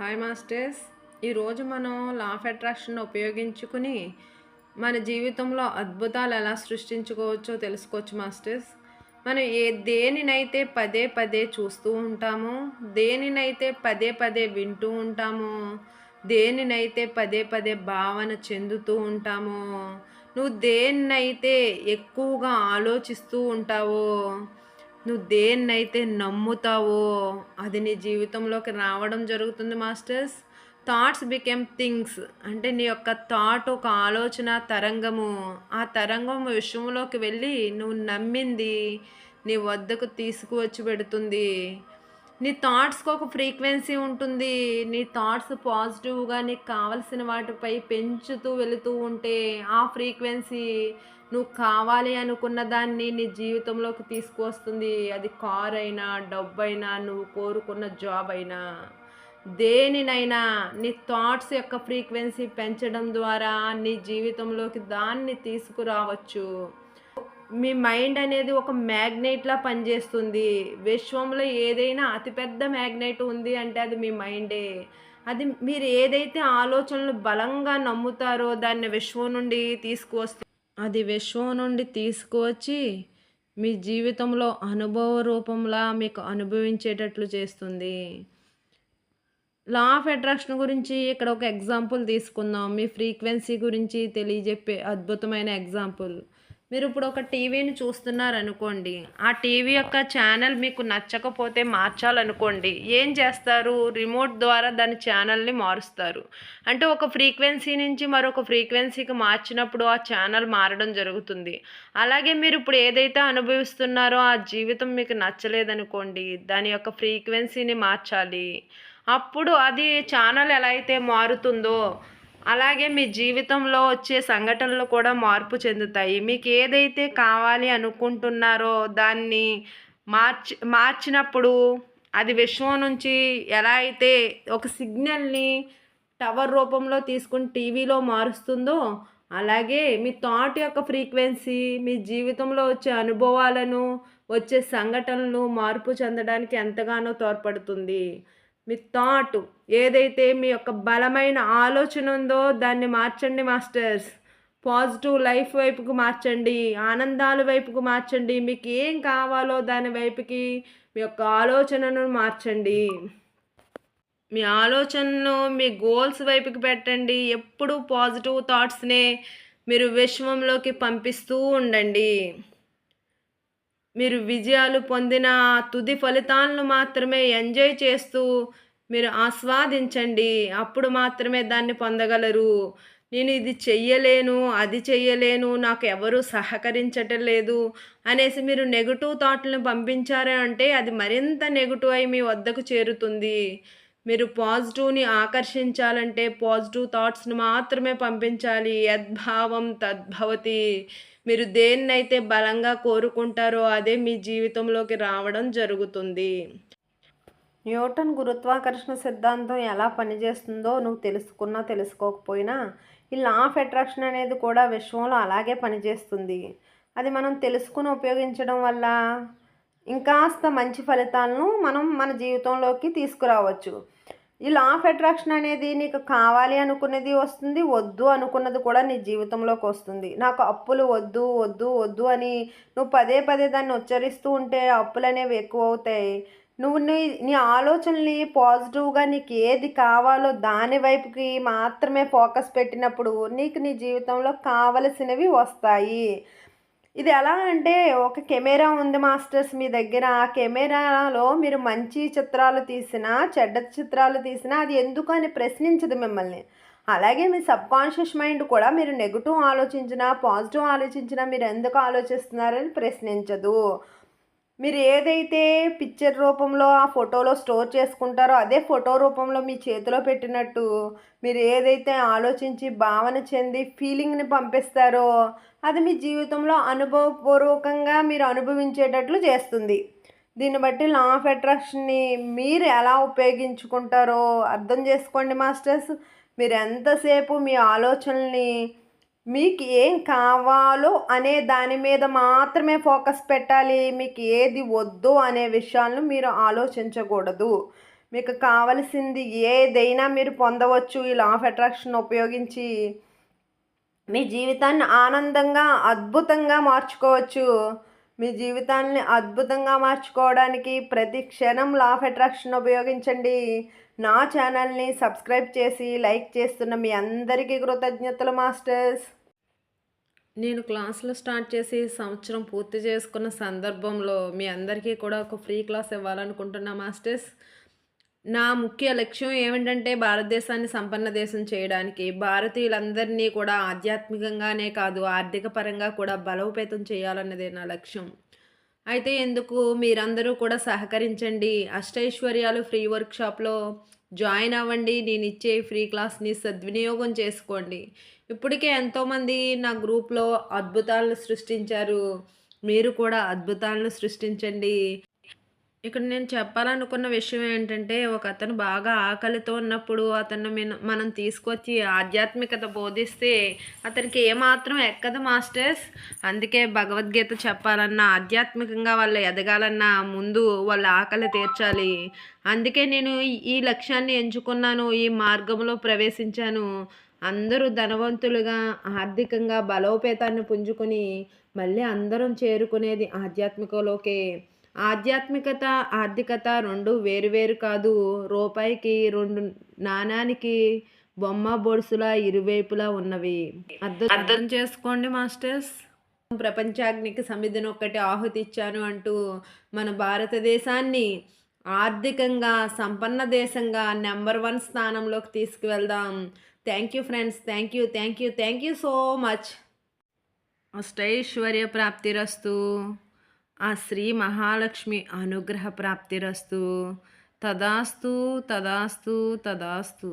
Hi masters. ఈరోజు మనం law of attraction ఉపయోగించుకుని మన జీవితంలో అద్భుతాలు ఎలా సృష్టించుకోవచ్చో తెలుసుకోవచ్చు మాస్టర్స్. మనం ఏ దేనినైతే పదే పదే చూస్తూ ఉంటామో దేనినైతే పదే పదే వింటూ ఉంటామో దేనినైతే పదే పదే భావన చెందుతూ ఉంటామో నువ్వు దేన్నైతే ఎక్కువగా ఆలోచిస్తూ ఉంటావో నువ్వు దేన్నైతే నమ్ముతావో అది నీ జీవితంలోకి రావడం జరుగుతుంది మాస్టర్స్. Thoughts became things. అంటే నీ యొక్క థాట్ ఒక ఆలోచన తరంగము. ఆ తరంగం విషయంలోకి వెళ్ళి నువ్వు నమ్మింది నీ వద్దకు తీసుకువచ్చి పెడుతుంది. నీ థాట్స్కి ఒక ఫ్రీక్వెన్సీ ఉంటుంది. నీ థాట్స్ పాజిటివ్గా నీకు కావలసిన వాటిపై పెంచుతూ వెళుతూ ఉంటే ఆ ఫ్రీక్వెన్సీ నువ్వు కావాలి అనుకున్న దాన్ని నీ జీవితంలోకి తీసుకువస్తుంది. అది కార్ అయినా డబ్బు అయినా నువ్వు కోరుకున్న జాబ్ అయినా. దేనినైనా నీ థాట్స్ యొక్క ఫ్రీక్వెన్సీ పెంచడం ద్వారా నీ జీవితంలోకి దాన్ని తీసుకురావచ్చు. మీ మైండ్ అనేది ఒక మ్యాగ్నెట్లా పనిచేస్తుంది. విశ్వంలో ఏదైనా అతిపెద్ద మ్యాగ్నెట్ ఉంది అంటే అది మీ మైండే అది మీరు ఏదైతే ఆలోచనలు బలంగా నమ్ముతారో దాన్ని విశ్వం నుండి తీసుకువస్తుంది. అది విశ్వం నుండి తీసుకువచ్చి మీ జీవితంలో అనుభవ రూపంలా మీకు అనుభవించేటట్లు చేస్తుంది. లా ఆఫ్ అట్రాక్షన్ గురించి ఇక్కడ ఒక ఎగ్జాంపుల్ తీసుకుందాం. మీ ఫ్రీక్వెన్సీ గురించి తెలియజెప్పే అద్భుతమైన ఎగ్జాంపుల్. మీరు ఇప్పుడు ఒక టీవీని చూస్తున్నారనుకోండి ఆ టీవీ యొక్క ఛానల్ మీకు నచ్చకపోతే మార్చాలనుకోండి ఏం చేస్తారు? రిమోట్ ద్వారా దాని ఛానల్ని మారుస్తారు. అంటే ఒక ఫ్రీక్వెన్సీ నుంచి మరొక ఫ్రీక్వెన్సీకి మార్చినప్పుడు ఆ ఛానల్ మారడం జరుగుతుంది. అలాగే మీరు ఇప్పుడు ఏదైతే అనుభవిస్తున్నారో ఆ జీవితం మీకు నచ్చలేదనుకోండి దాని యొక్క ఫ్రీక్వెన్సీని మార్చాలి. అప్పుడు అది ఛానల్ ఎలా అయితే మారుతుందో అలాగే మీ జీవితంలో వచ్చే సంఘటనలు కూడా మార్పు చెందుతాయి. మీకు ఏదైతే కావాలి అనుకుంటున్నారో దాన్ని మార్చి మార్చినప్పుడు అది విశ్వం నుంచి ఎలా అయితే ఒక సిగ్నల్ని టవర్ రూపంలో తీసుకుని టీవీలో మారుస్తుందో అలాగే మీ థాట్ యొక్క ఫ్రీక్వెన్సీ మీ జీవితంలో వచ్చే అనుభవాలను వచ్చే సంఘటనలు మార్పు చెందడానికి ఎంతగానో తోడ్పడుతుంది. మీ థాట్ ఏదైతే మీ యొక్క బలమైన ఆలోచన ఉందో దాన్ని మార్చండి మాస్టర్స్. పాజిటివ్ లైఫ్ వైపుకు మార్చండి ఆనందాల వైపుకు మార్చండి. మీకు ఏం కావాలో దాని వైపుకి మీ యొక్క ఆలోచనను మార్చండి. మీ ఆలోచనను మీ గోల్స్ వైపుకి పెట్టండి. ఎప్పుడు పాజిటివ్ థాట్స్నే మీరు విశ్వంలోకి పంపిస్తూ ఉండండి. మీరు విజయాలు పొందిన తుది ఫలితాలను మాత్రమే ఎంజాయ్ చేస్తూ మీరు ఆస్వాదించండి. అప్పుడు మాత్రమే దాన్ని పొందగలరు. నేను ఇది చెయ్యలేను అది చెయ్యలేను నాకు ఎవరు సహకరించటం లేదు అనేసి మీరు నెగిటివ్ థాట్లను పంపించారు అంటే అది మరింత నెగిటివ్ అయి మీ వద్దకు చేరుతుంది. మీరు పాజిటివ్ని ఆకర్షించాలంటే పాజిటివ్ థాట్స్ని మాత్రమే పంపించాలి. యద్భావం తద్భవతి. మీరు దేన్నైతే బలంగా కోరుకుంటారో అదే మీ జీవితంలోకి రావడం జరుగుతుంది. న్యూటన్ గురుత్వాకర్షణ సిద్ధాంతం ఎలా పనిచేస్తుందో నువ్వు తెలుసుకున్నా తెలుసుకోకపోయినా ఈ లా ఆఫ్ అట్రాక్షన్ అనేది కూడా విశ్వంలో అలాగే పనిచేస్తుంది. అది మనం తెలుసుకుని ఉపయోగించడం వల్ల ఇంకాస్త మంచి ఫలితాలను మనం మన జీవితంలోకి తీసుకురావచ్చు. ఈ లా ఆఫ్ అట్రాక్షన్ అనేది నీకు కావాలి అనుకున్నది వస్తుంది వద్దు అనుకున్నది కూడా నీ జీవితంలోకి వస్తుంది. నాకు అప్పులు వద్దు వద్దు వద్దు అని నువ్వు పదే పదే దాన్ని ఉచ్చరిస్తూ ఉంటే అప్పులు అనేవి ఎక్కువ అవుతాయి నువ్వు నీ నీ ఆలోచనని పాజిటివ్గా నీకు ఏది కావాలో దాని వైపుకి మాత్రమే ఫోకస్ పెట్టినప్పుడు నీకు నీ జీవితంలో కావలసినవి వస్తాయి. ఇది ఎలా అంటే ఒక కెమెరా ఉంది మాస్టర్స్ మీ దగ్గర. ఆ కెమెరాలో మీరు మంచి చిత్రాలు తీసినా చెడ్డ చిత్రాలు తీసినా అది ఎందుకు అని ప్రశ్నించదు మిమ్మల్ని. అలాగే మీ సబ్ కాన్షియస్ మైండ్ కూడా మీరు నెగిటివ్ ఆలోచించినా పాజిటివ్ ఆలోచించినా మీరు ఎందుకు ఆలోచిస్తున్నారని ప్రశ్నించదు. మీరు ఏదైతే పిక్చర్ రూపంలో ఆ ఫోటోలో స్టోర్ చేసుకుంటారో అదే ఫోటో రూపంలో మీ చేతిలో పెట్టినట్టు మీరు ఏదైతే ఆలోచించి భావన చెంది ఫీలింగ్ని పంపిస్తారో అది మీ జీవితంలో అనుభవపూర్వకంగా మీరు అనుభవించేటట్లు చేస్తుంది. దీన్ని బట్టి లా ఆఫ్ అట్రాక్షన్ని మీరు ఎలా ఉపయోగించుకుంటారో అర్థం చేసుకోండి మాస్టర్స్ మీరు ఎంతసేపు మీ ఆలోచనల్ని మీకు ఏం కావాలో అనే దాని మీద మాత్రమే ఫోకస్ పెట్టాలి. మీకు ఏది వద్దు అనే విషయాలను మీరు ఆలోచించకూడదు. మీకు కావలసింది ఏదైనా మీరు పొందవచ్చు. ఈ లా ఆఫ్ అట్రాక్షన్ ఉపయోగించి మీ జీవితాన్ని ఆనందంగా అద్భుతంగా మార్చుకోవచ్చు. మీ జీవితాన్ని అద్భుతంగా మార్చుకోవడానికి ప్రతి క్షణం లా ఆఫ్ అట్రాక్షన్ ఉపయోగించండి. నా ఛానల్ని సబ్స్క్రైబ్ చేసి లైక్ చేస్తున్న మీ అందరికీ కృతజ్ఞతలు మాస్టర్స్. నేను క్లాసులు స్టార్ట్ చేసి సంవత్సరం పూర్తి చేసుకున్న సందర్భంలో మీ అందరికీ కూడా ఒక ఫ్రీ క్లాస్ ఇవ్వాలనుకుంటున్నా మాస్టర్స్. నా ముఖ్య లక్ష్యం ఏమిటంటే భారతదేశాన్ని సంపన్న దేశం చేయడానికి. భారతీయులందరినీ కూడా ఆధ్యాత్మికంగానే కాదు ఆర్థిక పరంగా కూడా బలోపేతం చేయాలన్నదే నా లక్ష్యం. అయితే ఎందుకు మీరందరూ కూడా సహకరించండి. అష్టైశ్వర్యాలు ఫ్రీ వర్క్షాప్లో జాయిన్ అవ్వండి. నేను ఇచ్చే ఫ్రీ క్లాస్ని సద్వినియోగం చేసుకోండి. ఇప్పటికే ఎంతోమంది నా గ్రూప్లో అద్భుతాలను సృష్టించారు. మీరు కూడా అద్భుతాలను సృష్టించండి. ఇక్కడ నేను చెప్పాలనుకున్న విషయం ఏంటంటే ఒక అతను బాగా ఆకలితో ఉన్నప్పుడు అతను మనం తీసుకొచ్చి ఆధ్యాత్మికత బోధిస్తే అతనికి ఏమాత్రం ఎక్కదు మాస్టర్స్. అందుకే భగవద్గీత చెప్పాలన్నా ఆధ్యాత్మికంగా వాళ్ళు ఎదగాలన్నా ముందు వాళ్ళ ఆకలి తీర్చాలి. అందుకే నేను ఈ లక్ష్యాన్ని ఎంచుకున్నాను ఈ మార్గంలో ప్రవేశించాను. అందరూ ధనవంతులుగా ఆర్థికంగా బలోపేతాన్ని పుంజుకొని మళ్ళీ అందరం చేరుకునేది ఆధ్యాత్మికలోకే. ఆధ్యాత్మికత ఆర్థికత రెండు వేరువేరు కాదు. రూపాయికి రెండు నాణానికి బొమ్మ బొడుసులా ఇరువైపులా ఉన్నవి. అర్థం అర్థం చేసుకోండి మాస్టర్స్. ప్రపంచాగ్నికి సమిధిని ఒక్కటి ఆహుతి ఇచ్చాను అంటూ మన భారతదేశాన్ని ఆర్థికంగా సంపన్న దేశంగా నెంబర్ వన్ స్థానంలోకి తీసుకువెళ్దాం. Thank you friends thank you thank you thank you so much. అష్టైశ్వర్య ప్రాప్తిరస్తు ఆ శ్రీ మహాలక్ష్మి అనుగ్రహ ప్రాప్తిరస్తు తదాస్తు తదాస్తు తదాస్తు.